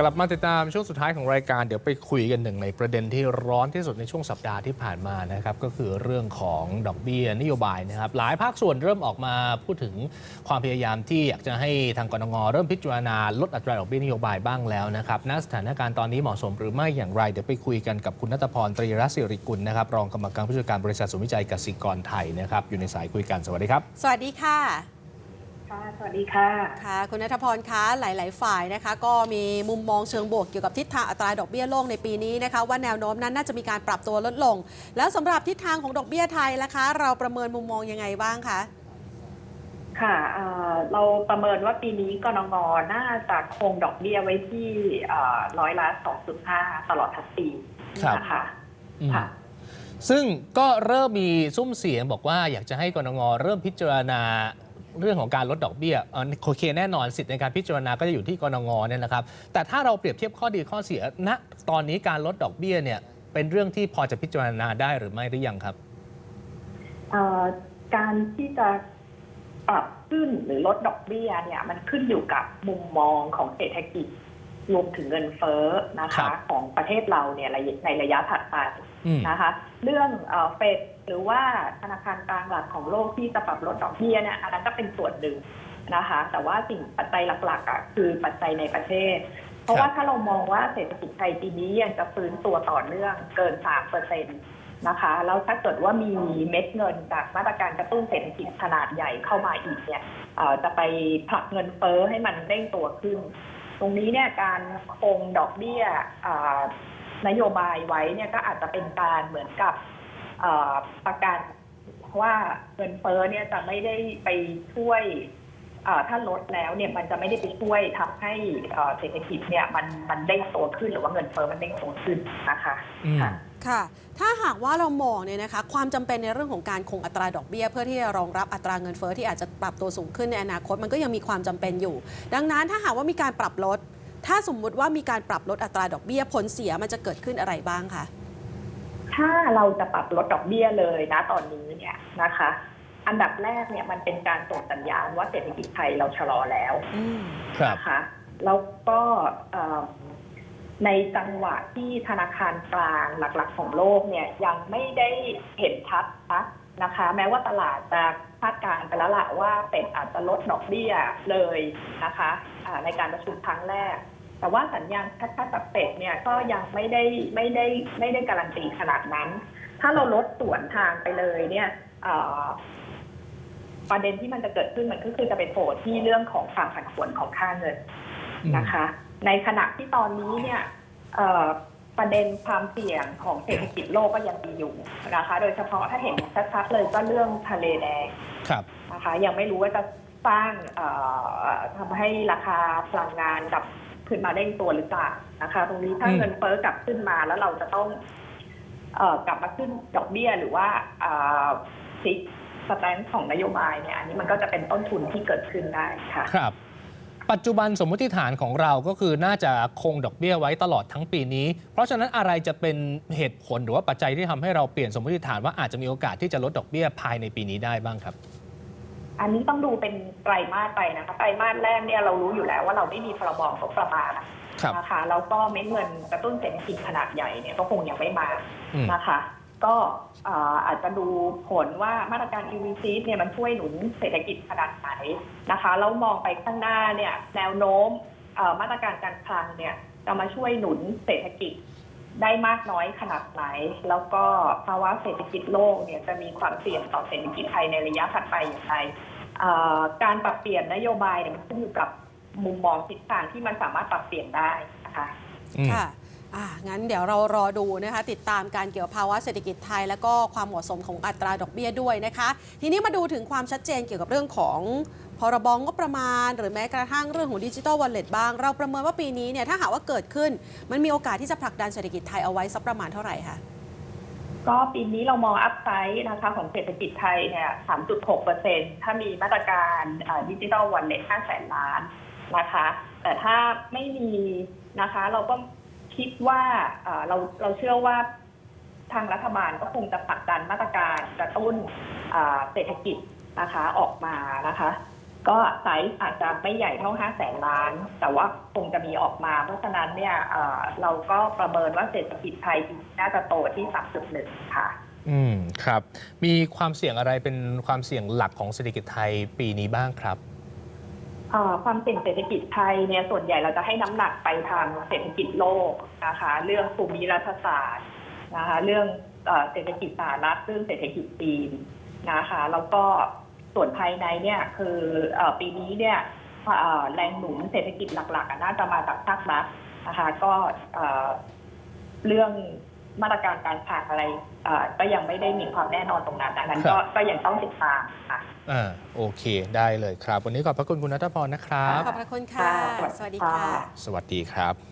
กลับมาติดตามช่วงสุดท้ายของรายการเดี๋ยวไปคุยกันหนึ่งในประเด็นที่ร้อนที่สุดในช่วงสัปดาห์ที่ผ่านมานะครับก็คือเรื่องของดอกเบี้ยนโยบายนะครับหลายภาคส่วนเริ่มออกมาพูดถึงความพยายามที่อยากจะให้ทางกรงเริ่มพิจารณาลดอัตราดอกเบี้ยนโยบายบ้างแล้วนะครับณสถานการณ์ตอนนี้เหมาะสมหรือไม่อย่างไร เดี๋ยวไปคุยกันกับคุณนัทพรตรีรัศิริกุลนะครับรองกรรมการผู้จัดการบริษัทศูนย์วิจัยกสิกรไทยนะครับอยู่ในสายคุยกันสวัสดีครับ สวัสดีค่ะ ค่ะสวัสดีค่ะค่ะคุณนัทพรคะหลาย ๆ ฝ่ายนะคะ ก็มีมุมมองเชิงบวกเกี่ยวกับทิศทางอัตราดอกเบี้ยโลกในปีนี้นะคะว่าแนวโน้มนั้นน่าจะมีการปรับตัวลดลง แล้วสำหรับทิศทางของดอกเบี้ยไทยล่ะคะ เราประเมินมุมมองยังไงบ้างคะค่ะเอ่อเราประเมินว่าปีนี้กนงน่าจะคงดอกเบี้ยไว้ที่เอ่อร้อยละ2.5 ตลอดทั้งปีครับนะคะอืมค่ะซึ่งก็เริ่มมีซุ้มเสียงบอกว่าอยากจะให้กรงเริ่มพิจารณา เรื่องของการลดดอกเบี้ยเอ่อโอเคแน่นอนสิทธิ์ในการพิจารณาก็จะอยู่ที่กรงเนี่ยนะครับ แต่ถ้าเราเปรียบเทียบข้อดีข้อเสียณตอนนี้การลดดอกเบี้ยเนี่ยเป็นเรื่องที่พอจะพิจารณาได้หรือไม่หรือยังครับเอ่อการที่จะปรับขึ้นหรือลดดอกเบี้ยเนี่ยมันขึ้นอยู่กับมุมมองของเศรษฐกิจรวมถึงเงินเฟ้อนะครัคะบของประเทศเราเนี่ยระยะในระยะถัดไปอืม นะคะ เรื่องเฟดหรือว่าธนาคารกลางหลักของโลกที่จะปรับลดดอกเบี้ยเนี่ยอันนั้นก็เป็นส่วนหนึ่งนะคะ แต่ว่าสิ่งปัจจัยหลักๆอะคือปัจจัยในประเทศ เพราะว่าถ้าเรามองว่าเศรษฐกิจไทยปีนี้ยังจะฟื้นตัวต่อเนื่องเกิน3เปอร์เซ็นตนะคะแล้วถ้าเกิดว่ามีเม็ดเงินจากมาตรการกระตุ้นเศรษฐกิจขนาดใหญ่เข้ามาอีกเนี่ยจะไปผลักเงินเฟ้อให้มันเร่งตัวขึ้น ตรงนี้เนี่ยการคงดอกเบี้ย นโยบายไว้เนี่ยก็อาจจะเป็นการเหมือนกับเอ่อประกันว่าเงินเฟ้อเนี่ยจะไม่ได้ไปช่วยเอ่อถ้าลดแล้วเนี่ยมันจะไม่ได้ไปช่วยทำให้เอ่อเศรษฐกิจเนี่ยมันมันเด้งตัวขึ้นหรือว่าเงินเฟ้อมันเด้งตัวขึ้นนะคะอืมค่ะค่ะ ถ้าหากว่าเรามองเนี่ยนะคะความจำเป็นในเรื่องของการคงอัตราดอกเบี้ย เพื่อที่จะรองรับอัตราเงินเฟ้อที่อาจจะปรับตัวสูงขึ้นในอนาคตมันก็ยังมีความจำเป็นอยู่ ดังนั้นถ้าหากว่ามีการปรับลด ถ้าสมมุติว่ามีการปรับลดอัตราดอกเบี้ยผลเสียมันจะเกิดขึ้นอะไรบ้างคะถ้าเราจะปรับลดดอกเบี้ยเลยนะตอนนี้เนี่ยนะคะ อันดับแรกเนี่ยมันเป็นการส่งสัญญาณว่าเศรษฐกิจไทยเราชะลอแล้วอืมครับนะคะแล้วก็เอ่อในจังหวะที่ธนาคารกลางหลักๆของโลกเนี่ยยังไม่ได้เห็นชัดนะนะคะ แม้ว่าตลาดจะคาดการณ์ไปแล้วล่ะว่าเป็ดอาจจะลดดอกเบี้ยเลยนะคะอ่าในการประชุมครั้งแรก แต่ว่าสัญญาณชัดๆจากเป็ดเนี่ยก็ยังไม่ได้ไม่ได้ไม่ได้การันตีขนาดนั้น ถ้าเราลดส่วนทางไปเลยเนี่ยเอ่อประเด็นที่มันจะเกิดขึ้นมันก็คือจะเป็นโผล่ที่เรื่องของความผันผวนของค่าเงินนะคะ ในขณะที่ตอนนี้เนี่ยเอ่อประเด็นความเสี่ยงของเศรษฐกิจโลกก็ยังมีอยู่นะคะ โดยเฉพาะถ้าเห็นชัดๆเลยก็เรื่องทะเลแดงครับนะคะ ยังไม่รู้ว่าจะสร้างเอ่อทำให้ราคาพลังงานกลับ ขึ้นมาเร่งตัวหรือเปล่านะคะ ตรงนี้ถ้าเงินเฟ้อกลับขึ้นมาแล้วเราจะต้องเอ่อกลับมาขึ้นดอกเบี้ยหรือว่าซิกสแตนของนโยบายเนี่ยอันนี้มันก็จะเป็นต้นทุนที่เกิดขึ้นได้ค่ะครับ ปัจจุบันสมมติฐานของเราก็คือน่าจะคงดอกเบี้ยไว้ตลอดทั้งปีนี้ เพราะฉะนั้นอะไรจะเป็นเหตุผลหรือว่าปัจจัยที่ทำให้เราเปลี่ยนสมมติฐานว่าอาจจะมีโอกาสที่จะลดดอกเบี้ยภายในปีนี้ได้บ้างครับ อันนี้ต้องดูเป็นไตรมาสไปนะคะไตรมาสแรกเนี่ยเรารู้อยู่แล้วว่าเราไม่มีพรบงบประมาณครับนะคะแล้วก็เม็ดเงินกระตุ้นเศรษฐกิจขนาดใหญ่เนี่ยก็คงยังไม่มาอืมนะคะ ก็เอ่ออาจจะดูผลว่ามาตรการ EV s เนี่ยมันช่วยหนุนเศรษฐกิจขนาดไหนนะคะแล้วมองไปข้างหน้าเนี่ยแนวโน้มเอ่อมาตรการการคลังเนี่ยจะมาช่วยหนุนเศรษฐกิจ ได้มากน้อยขนาดไหน แล้วก็ภาวะเศรษฐกิจโลกเนี่ยจะมีความเสี่ยงต่อเศรษฐกิจไทยในระยะถัดไปอย่างไรเอ่อการปรับเปลี่ยนนโยบายเนี่ยมันขึ้นอยู่กับมุมมองทิศทางที่มันสามารถปรับเปลี่ยนได้นะคะ อะอ่างั้นเดี๋ยวเรารอดูนะคะ ติดตามการเกี่ยวกับภาวะเศรษฐกิจไทย แล้วก็ความเหมาะสมของอัตราดอกเบี้ยด้วยนะคะ ทีนี้มาดูถึงความชัดเจนเกี่ยวกับเรื่องของพรบงบประมาณ หรือแม้กระทั่งเรื่องของดิจิ t a ลวอลเล็ตบ้าง เราประเมินว่าปีนี้เนี่ยถ้าหากว่าเกิดขึ้น มันมีโอกาสที่จะผลักดันเศรษฐกิจไทยเอาไว้สักประมาณเท่าไหร่คะก็ปีนี้เรามองอัพไซด์นะคะของเศรษฐกิจไทยเนี่ย 3.6เปอร์เซ็นถ้ามีมาตรการดิจิทัลวันเล็ต5แสนล้านนะคะ แต่ถ้าไม่มีนะคะ เราก็ คิดว่าเราเราเชื่อว่าทางรัฐบาลก็คงจะผลักดันมาตรการกระตุ้นเศรษฐกิจนะคะออกมานะคะ ก็ไซส์อาจจะไม่ใหญ่เท่า 5 แสนล้าน แต่ว่าคงจะมีออกมา เพราะฉะนั้นเนี่ยเราก็ประเมินว่าเศรษฐกิจไทยน่าจะโตที่ 3.1 ค่ะ อืม ครับ มีความเสี่ยงอะไรเป็นความเสี่ยงหลักของเศรษฐกิจไทยปีนี้บ้างครับ ความเสี่ยงเศรษฐกิจไทยเนี่ยส่วนใหญ่เราจะให้น้ำหนักไปทางเศรษฐกิจโลกนะคะเรื่องภูมิรัฐศาสตร์นะคะเรื่องเศรษฐกิจสหรัฐเรื่องเศรษฐกิจจีนนะคะแล้วก็ส่วนภายในเนี่ยคือปีนี้เนี่ยแรงหนุนเศรษฐกิจหลักๆน่าจะมาจากภาครัฐนะคะก็เรื่อง มาตรการการผ่านอะไรเอ่อก็ยังไม่ได้มีความแน่นอนตรงนั้นดังนั้นก็ครับก็ยังต้องติดตามค่ะอ่าโอเคได้เลยครับ วันนี้ขอบพระคุณคุณนัทพรนะครับ ขอบพระคุณค่ะค่ะสวัสดีค่ะ สวัสดีครับ